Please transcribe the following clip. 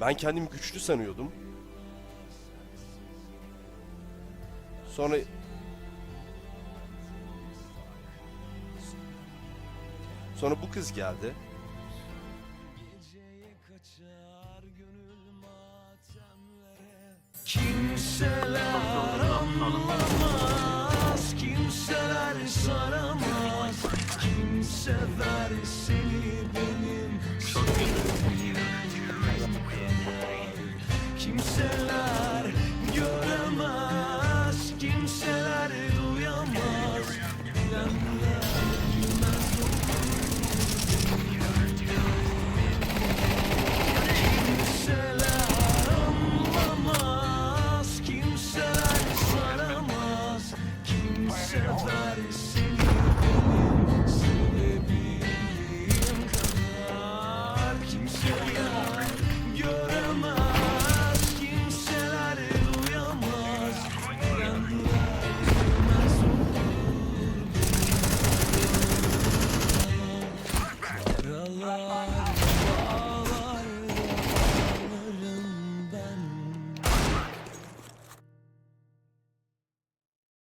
Ben kendimi güçlü sanıyordum. Sonra Sonra bu kız geldi. Kimseler anlamaz, kimseler saramaz Kim sever seni bilir Peace.